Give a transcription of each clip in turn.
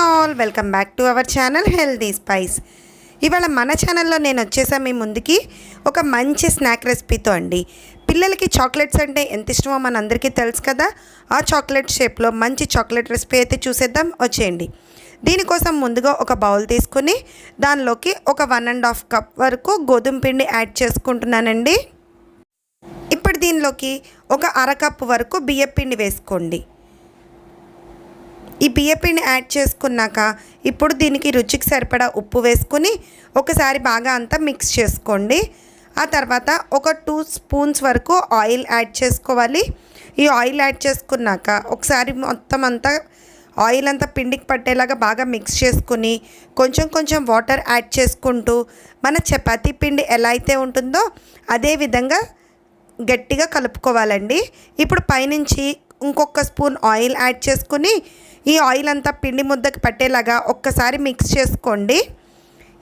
All welcome back to our channel healthy spice. ఇవాళ మన ఛానల్లో నేను వచ్చేసా మీ ముందుకి ఒక మంచి స్నాక్ రెసిపీతో అండి. పిల్లలకి చాక్లెట్స్ అంటే ఎంత ఇష్టమో మన అందరికీ తెలుసు కదా. ఆ చాక్లెట్ షేప్లో మంచి చాక్లెట్ రెసిపీ అయితే చూసేద్దాం వచ్చేయండి. దీనికోసం ముందుగా ఒక బౌల్ తీసుకుని దానిలోకి ఒక వన్ అండ్ హాఫ్ కప్ వరకు గోధుమ పిండి యాడ్ చేసుకుంటున్నానండి. ఇప్పుడు దీనిలోకి ఒక అరకప్పు వరకు బియ్యపిండి వేసుకోండి. ఈ బియ్యపిండి యాడ్ చేసుకున్నాక ఇప్పుడు దీనికి రుచికి సరిపడా ఉప్పు వేసుకుని ఒకసారి బాగా అంతా మిక్స్ చేసుకోండి. ఆ తర్వాత ఒక టూ స్పూన్స్ వరకు ఆయిల్ యాడ్ చేసుకోవాలి. ఈ ఆయిల్ యాడ్ చేసుకున్నాక ఒకసారి మొత్తం అంతా ఆయిల్ అంతా పిండికి పట్టేలాగా బాగా మిక్స్ చేసుకుని కొంచెం కొంచెం వాటర్ యాడ్ చేసుకుంటూ మన చపాతీ పిండి ఎలా అయితే ఉంటుందో అదే విధంగా గట్టిగా కలుపుకోవాలండి. ఇప్పుడు పైనుంచి ఇంకొక స్పూన్ ఆయిల్ యాడ్ చేసుకుని ఈ ఆయిల్ అంతా పిండి ముద్దకి పట్టేలాగా ఒక్కసారి మిక్స్ చేసుకోండి.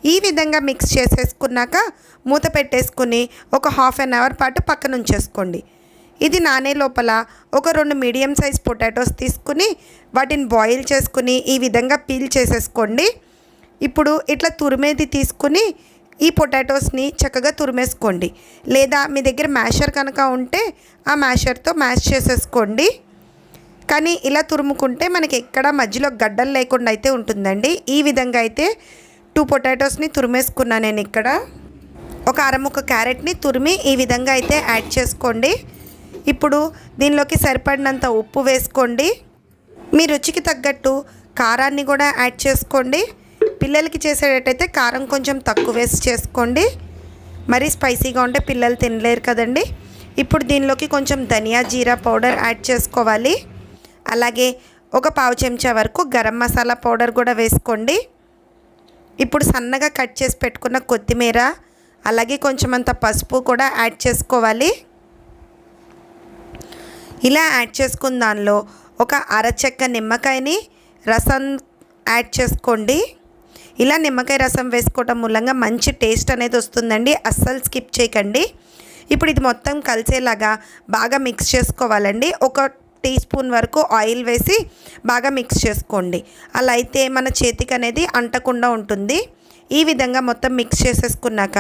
ఈ విధంగా మిక్స్ చేసేసుకున్నాక మూత పెట్టేసుకుని ఒక హాఫ్ అన్ అవర్ పాటు పక్కన ఉంచేసుకోండి. ఇది నానే లోపల ఒక రెండు మీడియం సైజ్ పొటాటోస్ తీసుకుని వాటిని బాయిల్ చేసుకుని ఈ విధంగా పీల్ చేసేసుకోండి. ఇప్పుడు ఇట్లా తురిమేది తీసుకుని ఈ పొటాటోస్ని చక్కగా తురిమేసుకోండి. లేదా మీ దగ్గర మ్యాషర్ కనుక ఉంటే ఆ మ్యాషర్తో మ్యాష్ చేసేసుకోండి. కానీ ఇలా తురుముకుంటే మనకి ఎక్కడ మధ్యలో గడ్డలు లేకుండా అయితే ఉంటుందండి. ఈ విధంగా అయితే టూ పొటాటోస్ని తురిమేసుకున్నా నేను ఇక్కడ. ఒక అరముక్క క్యారెట్ని తురిమి ఈ విధంగా అయితే యాడ్ చేసుకోండి. ఇప్పుడు దీనిలోకి సరిపడినంత ఉప్పు వేసుకోండి. మీ రుచికి తగ్గట్టు కారాన్ని కూడా యాడ్ చేసుకోండి. పిల్లలకి చేసేటట్టయితే కారం కొంచెం తక్కువ వేసి చేసుకోండి. మరీ స్పైసీగా ఉంటే పిల్లలు తినలేరు కదండి. ఇప్పుడు దీనిలోకి కొంచెం ధనియా జీరా పౌడర్ యాడ్ చేసుకోవాలి. అలాగే ఒక పావు చెంచా వరకు గరం మసాలా పౌడర్ కూడా వేసుకోండి. ఇప్పుడు సన్నగా కట్ చేసి పెట్టుకున్న కొత్తిమీర అలాగే కొంచెం అంత పసుపు కూడా యాడ్ చేసుకోవాలి. ఇలా యాడ్ చేసుకున్న దానిలో ఒక అరచెక్క నిమ్మకాయని రసం యాడ్ చేసుకోండి. ఇలా నిమ్మకాయ రసం వేసుకోవటం మూలంగా మంచి టేస్ట్ అనేది వస్తుందండి. అస్సలు స్కిప్ చేయకండి. ఇప్పుడు ఇది మొత్తం కలిసేలాగా బాగా మిక్స్ చేసుకోవాలండి. ఒక టీ స్పూన్ వరకు ఆయిల్ వేసి బాగా మిక్స్ చేసుకోండి. అలా అయితే మన చేతికి అనేది అంటకుండా ఉంటుంది. ఈ విధంగా మొత్తం మిక్స్ చేసేసుకున్నాక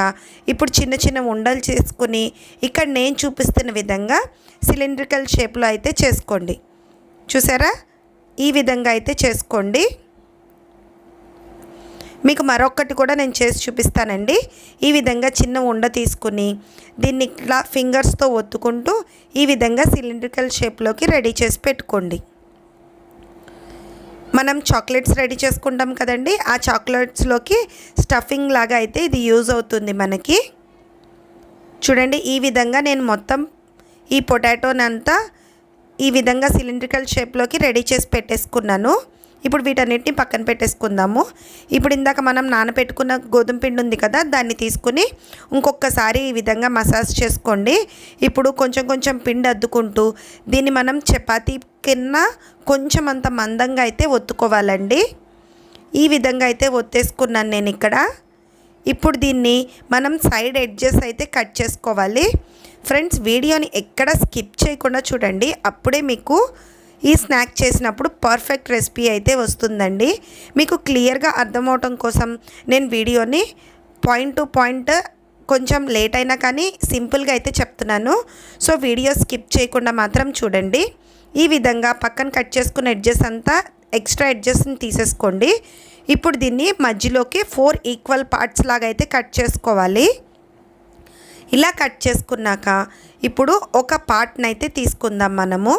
ఇప్పుడు చిన్న చిన్న ఉండలు చేసుకుని ఇక్కడ నేను చూపిస్తున్న విధంగా సిలిండ్రికల్ షేప్లో అయితే చేసుకోండి. చూసారా? ఈ విధంగా అయితే చేసుకోండి. మీకు మరొకటి కూడా నేను చేసి చూపిస్తానండి. ఈ విధంగా చిన్న ఉండ తీసుకుని దీన్ని ఇట్లా ఫింగర్స్తో ఒత్తుకుంటూ ఈ విధంగా సిలిండ్రికల్ షేప్లోకి రెడీ చేసి పెట్టుకోండి. మనం చాక్లెట్స్ రెడీ చేసుకుంటాం కదండి. ఆ చాక్లెట్స్లోకి స్టఫింగ్ లాగా అయితే ఇది యూజ్ అవుతుంది మనకి. చూడండి ఈ విధంగా నేను మొత్తం ఈ పొటాటోనంతా ఈ విధంగా సిలిండ్రికల్ షేప్లోకి రెడీ చేసి పెట్టేసుకున్నాను. ఇప్పుడు వీటన్నిటిని పక్కన పెట్టేసుకుందాము. ఇప్పుడు ఇందాక మనం నానబెట్టుకున్న గోధుమ పిండి ఉంది కదా దాన్ని తీసుకుని ఇంకొకసారి ఈ విధంగా మసాజ్ చేసుకోండి. ఇప్పుడు కొంచెం కొంచెం పిండి అద్దుకుంటూ దీన్ని మనం చపాతీ కింద కొంచెం అంత మందంగా అయితే ఒత్తుకోవాలండి. ఈ విధంగా అయితే ఒత్తేసుకున్నాను నేను ఇక్కడ. ఇప్పుడు దీన్ని మనం సైడ్ ఎడ్జెస్ అయితే కట్ చేసుకోవాలి. ఫ్రెండ్స్ వీడియోని ఎక్కడ స్కిప్ చేయకుండా చూడండి. అప్పుడే మీకు ఈ స్నాక్ చేసినప్పుడు పర్ఫెక్ట్ రెసిపీ అయితే వస్తుందండి. మీకు క్లియర్గా అర్థమవటం కోసం నేను వీడియోని పాయింట్ టు పాయింట్ కొంచెం లేట్ అయినా కానీ సింపుల్గా అయితే చెప్తున్నాను. సో వీడియో స్కిప్ చేయకుండా మాత్రం చూడండి. ఈ విధంగా పక్కన కట్ చేసుకున్న ఎడ్జెస్ అంతా ఎక్స్ట్రా ఎడ్జెస్ని తీసేసుకోండి. ఇప్పుడు దీన్ని మధ్యలోకి ఫోర్ ఈక్వల్ పార్ట్స్ లాగా అయితే కట్ చేసుకోవాలి. ఇలా కట్ చేసుకున్నాక ఇప్పుడు ఒక పార్ట్ని అయితే తీసుకుందాం మనము.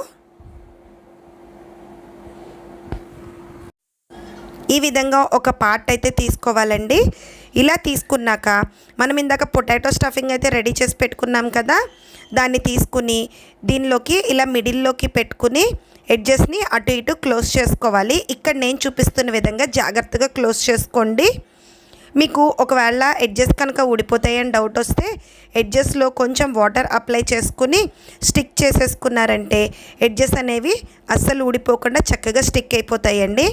ఈ విధంగా ఒక పార్ట్ అయితే తీసుకోవాలండి. ఇలా తీసుకున్నాక మనం ఇందాక పొటాటో స్టఫింగ్ అయితే రెడీ చేసి పెట్టుకున్నాం కదా దాన్ని తీసుకుని దీనిలోకి ఇలా మిడిల్లోకి పెట్టుకుని ఎడ్జెస్ని అటు ఇటు క్లోజ్ చేసుకోవాలి. ఇక్కడ నేను చూపిస్తున్న విధంగా జాగ్రత్తగా క్లోజ్ చేసుకోండి. మీకు ఒకవేళ ఎడ్జెస్ కనుక ఊడిపోతాయని డౌట్ వస్తే ఎడ్జెస్లో కొంచెం వాటర్ అప్లై చేసుకుని స్టిక్ చేసేసుకున్నారంటే ఎడ్జెస్ అనేవి అస్సలు ఊడిపోకుండా చక్కగా స్టిక్ అయిపోతాయండి.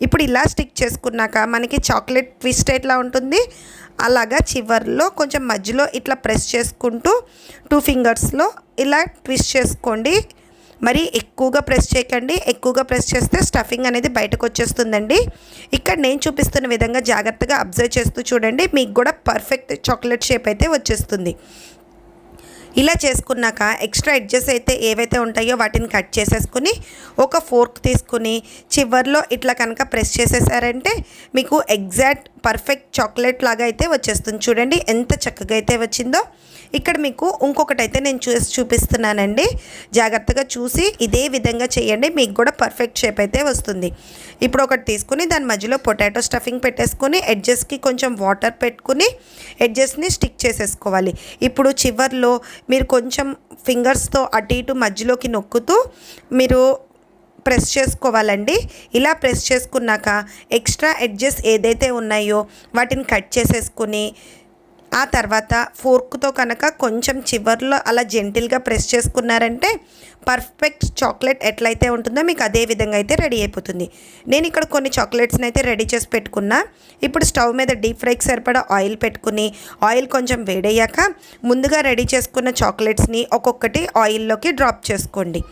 ఇప్పుడు ఇలా స్టిక్ చేసుకున్నాక మనకి చాక్లెట్ ట్విస్ట్ ఎట్లా ఉంటుంది? అలాగా చివర్లో కొంచెం మధ్యలో ఇట్లా ప్రెస్ చేసుకుంటూ టూ ఫింగర్స్లో ఇలా ట్విస్ట్ చేసుకోండి. మరి ఎక్కువగా ప్రెస్ చేయకండి. ఎక్కువగా ప్రెస్ చేస్తే స్టఫింగ్ అనేది బయటకు వచ్చేస్తుందండి. ఇక్కడ నేను చూపిస్తున్న విధంగా జాగ్రత్తగా అబ్జర్వ్ చేస్తూ చూడండి. మీకు కూడా పర్ఫెక్ట్ చాక్లెట్ షేప్ అయితే వచ్చేస్తుంది. ఇలా చేసుకున్నాక ఎక్స్ట్రా ఎడ్జెస్ అయితే ఏవైతే ఉంటాయో వాటిని కట్ చేసేసుకుని ఒక ఫోర్క్ తీసుకుని చివర్లో ఇట్లా కనుక ప్రెస్ చేసేసారంటే మీకు ఎగ్జాక్ట్ పర్ఫెక్ట్ చాక్లెట్ లాగా అయితే వచ్చేస్తుంది. చూడండి ఎంత చక్కగా అయితే వచ్చిందో. ఇక్కడ మీకు ఇంకొకటి అయితే నేను చూసి చూపిస్తున్నానండి. జాగ్రత్తగా చూసి ఇదే విధంగా చేయండి. మీకు కూడా పర్ఫెక్ట్ షేప్ అయితే వస్తుంది. ఇప్పుడు ఒకటి తీసుకుని దాని మధ్యలో పొటాటో స్టఫింగ్ పెట్టేసుకుని ఎడ్జెస్కి కొంచెం వాటర్ పెట్టుకుని ఎడ్జెస్ని స్టిక్ చేసేసుకోవాలి. ఇప్పుడు చివర్లో మీరు కొంచెం ఫింగర్స్తో అటు ఇటు మధ్యలోకి నొక్కుతూ మీరు ప్రెస్ చేసుకోవాలండి. ఇలా ప్రెస్ చేసుకున్నాక ఎక్స్ట్రా ఎడ్జెస్ ఏదైతే ఉన్నాయో వాటిని కట్ చేసేసుకుని ఆ తర్వాత ఫోర్క్తో కనుక కొంచెం చివర్లో అలా జెంటిల్గా ప్రెస్ చేసుకున్నారంటే పర్ఫెక్ట్ చాక్లెట్ ఎట్లయితే ఉంటుందో మీకు అదే విధంగా అయితే రెడీ అయిపోతుంది. నేను ఇక్కడ కొన్ని చాక్లెట్స్ని అయితే రెడీ చేసి పెట్టుకున్నా. ఇప్పుడు స్టవ్ మీద డీప్ ఫ్రైకి సరిపడా ఆయిల్ పెట్టుకుని ఆయిల్ కొంచెం వేడయ్యాక ముందుగా రెడీ చేసుకున్న చాక్లెట్స్ని ఒక్కొక్కటి ఆయిల్లోకి డ్రాప్ చేసుకోండి.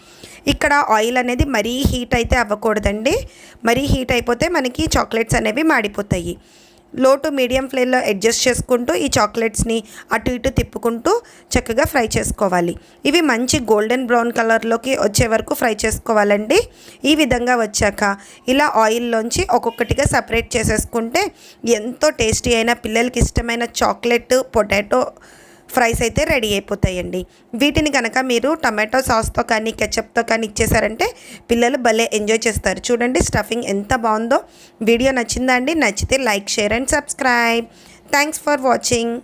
ఇక్కడ ఆయిల్ అనేది మరీ హీట్ అయితే అవ్వకూడదండి. మరీ హీట్ అయిపోతే మనకి చాక్లెట్స్ అనేవి మాడిపోతాయి. లో టు మీడియం ఫ్లేమ్లో అడ్జస్ట్ చేసుకుంటూ ఈ చాక్లెట్స్ని అటు ఇటు తిప్పుకుంటూ చక్కగా ఫ్రై చేసుకోవాలి. ఇవి మంచి గోల్డెన్ బ్రౌన్ కలర్లోకి వచ్చే వరకు ఫ్రై చేసుకోవాలండి. ఈ విధంగా వచ్చాక ఇలా ఆయిల్లోంచి ఒక్కొక్కటిగా సపరేట్ చేసేసుకుంటే ఎంతో టేస్టీ అయిన పిల్లలకి ఇష్టమైన చాక్లెట్ పొటాటో ఫ్రైస్ అయితే రెడీ అయిపోతాయండి. వీటిని కనుక మీరు టమాటో సాస్తో కానీ కెచప్తో కానీ ఇచ్చేసారంటే పిల్లలు భలే ఎంజాయ్ చేస్తారు. చూడండి స్టఫింగ్ ఎంత బాగుందో. వీడియో నచ్చిందా అండి? నచ్చితే like share and subscribe. Thanks for watching.